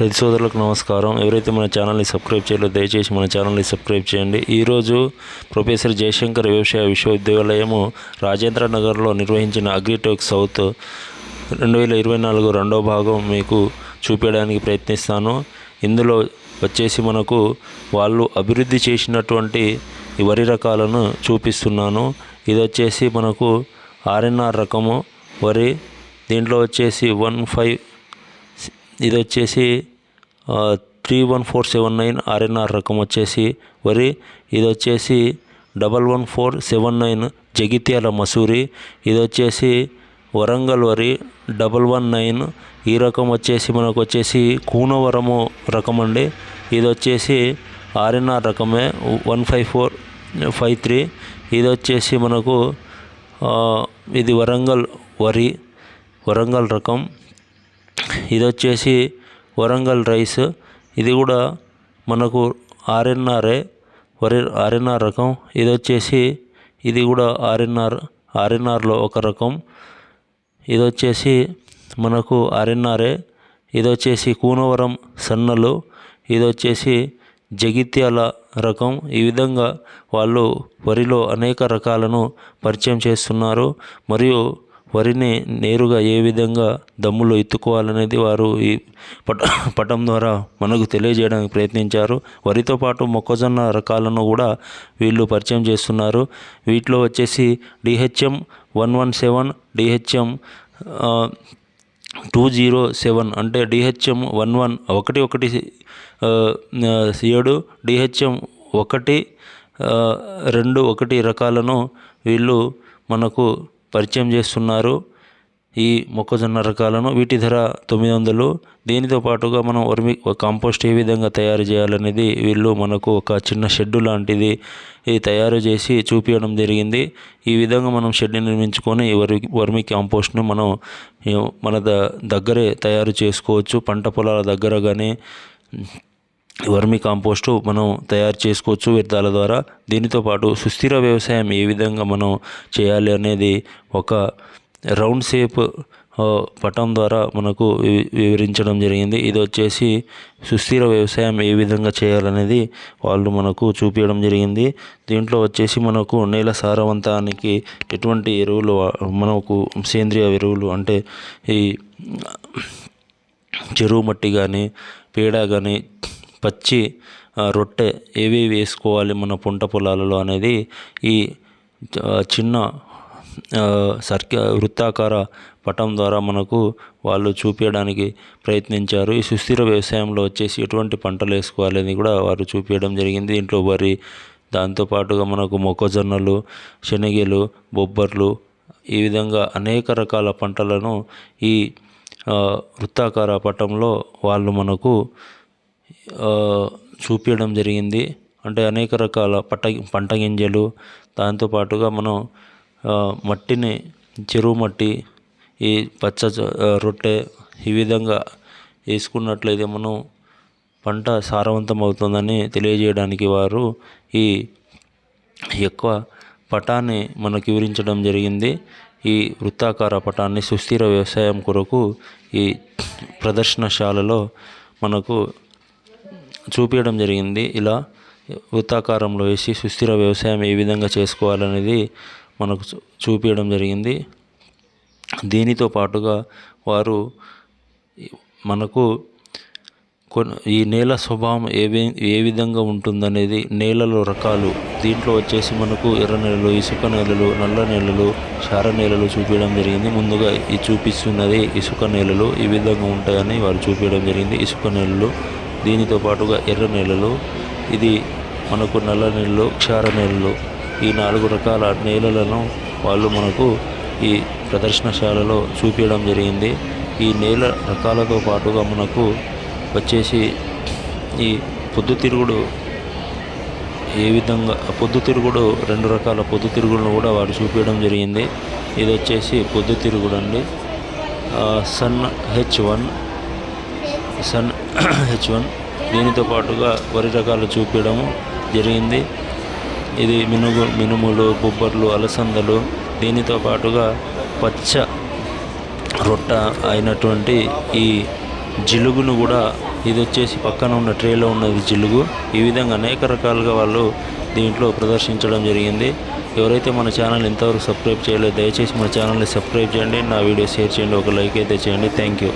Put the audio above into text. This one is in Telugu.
రైతు సోదరులకు నమస్కారం. ఎవరైతే మన ఛానల్ని సబ్స్క్రైబ్ చేయలేదో దయచేసి మన ఛానల్ని సబ్స్క్రైబ్ చేయండి. ఈరోజు ప్రొఫెసర్ జయశంకర్ వ్యవసాయ విశ్వవిద్యాలయము రాజేంద్ర నగర్లో నిర్వహించిన అగ్రిటెక్ సౌత్ రెండు వేల ఇరవై నాలుగు రెండో భాగం మీకు చూపించడానికి ప్రయత్నిస్తాను. ఇందులో వచ్చేసి మనకు వాళ్ళు అభివృద్ధి చేసినటువంటి వరి రకాలను చూపిస్తున్నాను. ఇది వచ్చేసి మనకు ఆర్ఎన్ఆర్ రకము వరి. దీంట్లో వచ్చేసి వన్ ఫైవ్ ఇది వచ్చేసి three one four seven nine RNR రకం వచ్చేసి వరి. ఇది వచ్చేసి double one four seven nine Jagtial Masuri. ఇది వచ్చేసి వరంగల్ వరి డబల్ వన్ నైన్ ఈ రకం వచ్చేసి మనకు వచ్చేసి కూనవరము రకం అండి. ఇది వచ్చేసి ఆర్ఎన్ఆర్ రకమే one five four five three ఇది వచ్చేసి మనకు ఇది వరంగల్ వరి వరంగల్ రకం. ఇది వచ్చేసి వరంగల్ రైస్. ఇది కూడా మనకు ఆర్ఎన్ఆర్ఏ వరి ఆర్ఎన్ఆర్ రకం. ఇది వచ్చేసి ఇది కూడా ఆర్ఎన్ఆర్ ఆర్ఎన్ఆర్లో ఒక రకం. ఇది వచ్చేసి మనకు ఆర్ఎన్ఆర్ఏ. ఇది వచ్చేసి కూనవరం సన్నలు. ఇది వచ్చేసి జగిత్యాల రకం. ఈ విధంగా వాళ్ళు వరిలో అనేక రకాలను పరిచయం చేస్తున్నారు. మరియు వరిని నేరుగా ఏ విధంగా దమ్ములో ఎత్తుకోవాలనేది వారు ఈ పట పటం ద్వారా మనకు తెలియజేయడానికి ప్రయత్నించారు. వరితో పాటు మొక్కజొన్న రకాలను కూడా వీళ్ళు పరిచయం చేస్తున్నారు. వీటిలో వచ్చేసి DHM one one seven DHM two zero seven అంటే డిహెచ్ఎం వన్ వన్ ఒకటి ఒకటి ఏడు డిహెచ్ఎం ఒకటి రెండు ఒకటి రకాలను వీళ్ళు మనకు పరిచయం చేస్తున్నారు. ఈ మొక్కజొన్న రకాలను వీటి ధర తొమ్మిది వందలు. దీనితో పాటుగా మనం వర్మి కాంపోస్ట్ ఏ విధంగా తయారు చేయాలనేది వీళ్ళు మనకు ఒక చిన్న షెడ్డు లాంటిది ఇది తయారు చేసి చూపించడం జరిగింది. ఈ విధంగా మనం షెడ్ నిర్మించుకొని వర్మి వర్మి కాంపోస్ట్ను మనం మన ద దగ్గరే తయారు చేసుకోవచ్చు. పంట పొలాల దగ్గర కానీ వర్మి కాంపోస్టు మనం తయారు చేసుకోవచ్చు వ్యర్థాల ద్వారా. దీనితో పాటు సుస్థిర వ్యవసాయం ఏ విధంగా మనం చేయాలి అనేది ఒక రౌండ్ షేప్ పటం ద్వారా మనకు వి- వివరించడం జరిగింది. ఇది వచ్చేసి సుస్థిర వ్యవసాయం ఏ విధంగా చేయాలనేది వాళ్ళు మనకు చూపించడం జరిగింది. దీంట్లో వచ్చేసి మనకు నేల సారవంతానికి ఎటువంటి ఎరువులు మనకు సేంద్రియ ఎరువులు అంటే ఈ చెరువు మట్టి కానీ పేడ కానీ పచ్చి రొట్టె ఏవి వేసుకోవాలి మన పంట పొలాలలో అనేది ఈ చిన్న సర్కి సర్క వృత్తాకార పటం ద్వారా మనకు వాళ్ళు చూపించడానికి ప్రయత్నించారు. ఈ సుస్థిర వ్యవసాయంలో వచ్చేసి ఎటువంటి పంటలు వేసుకోవాలి అని కూడా వారు చూపించడం జరిగింది. దీంట్లో వరి దాంతోపాటుగా మనకు మొక్కజొన్నలు శనగలు బొబ్బర్లు ఈ విధంగా అనేక రకాల పంటలను ఈ వృత్తాకార పటంలో వాళ్ళు మనకు చూపించడం జరిగింది. అంటే అనేక రకాల పట్ట పంట గింజలు దాంతోపాటుగా మనం మట్టిని చెరువు మట్టి ఈ పచ్చ రొట్టె ఈ విధంగా వేసుకున్నట్లయితే మనం పంట సారవంతం అవుతుందని తెలియజేయడానికి వారు ఈ ఎక్కువ పటాన్ని మనకు వివరించడం జరిగింది. ఈ వృత్తాకార పటాన్ని సుస్థిర వ్యవసాయం కొరకు ఈ ప్రదర్శనశాలలో మనకు చూపించడం జరిగింది. ఇలా వృత్తాకారంలో వేసి సుస్థిర వ్యవసాయం ఏ విధంగా చేసుకోవాలనేది మనకు చూపించడం జరిగింది. దీనితో పాటుగా వారు మనకు ఈ నేల స్వభావం ఏ ఏ విధంగా ఉంటుందనేది నేలలో రకాలు. దీంట్లో వచ్చేసి మనకు ఎర్ర నేలలు ఇసుక నేలలు నల్ల నేలలు క్షార నేలలు చూపించడం జరిగింది. ముందుగా ఈ చూపిస్తున్నది ఇసుక నేలలు ఈ విధంగా ఉంటాయని వారు చూపించడం జరిగింది. ఇసుక నేలలు దీనితో పాటుగా ఎర్ర నేలలు ఇది మనకు నల్ల నేలలు క్షార నేలలు ఈ నాలుగు రకాల నేలలను వాళ్ళు మనకు ఈ ప్రదర్శనశాలలో చూపించడం జరిగింది. ఈ నేల రకాలతో పాటుగా మనకు వచ్చేసి ఈ పొద్దుతిరుగుడు ఏ విధంగా పొద్దుతిరుగుడు రెండు రకాల పొద్దుతిరుగులను కూడా వారు చూపించడం జరిగింది. ఇది వచ్చేసి పొద్దుతిరుగుడు అండి. Sun H one sun H one. దీనితో పాటుగా వరి రకాలు చూపించడం జరిగింది. ఇది మినుగు మినుములు బొబ్బర్లు అలసందలు దీనితో పాటుగా పచ్చ రొట్ట అయినటువంటి ఈ జిలుగును కూడా ఇది వచ్చేసి పక్కన ఉన్న ట్రేలో ఉన్నది జిలుగు. ఈ విధంగా అనేక రకాలుగా వాళ్ళు దీంట్లో ప్రదర్శించడం జరిగింది. ఎవరైతే మన ఛానల్ ఇంతవరకు సబ్స్క్రైబ్ చేయలేదు దయచేసి మన ఛానల్ని సబ్స్క్రైబ్ చేయండి. నా వీడియో షేర్ చేయండి. ఒక లైక్ అయితే చేయండి. Thank you.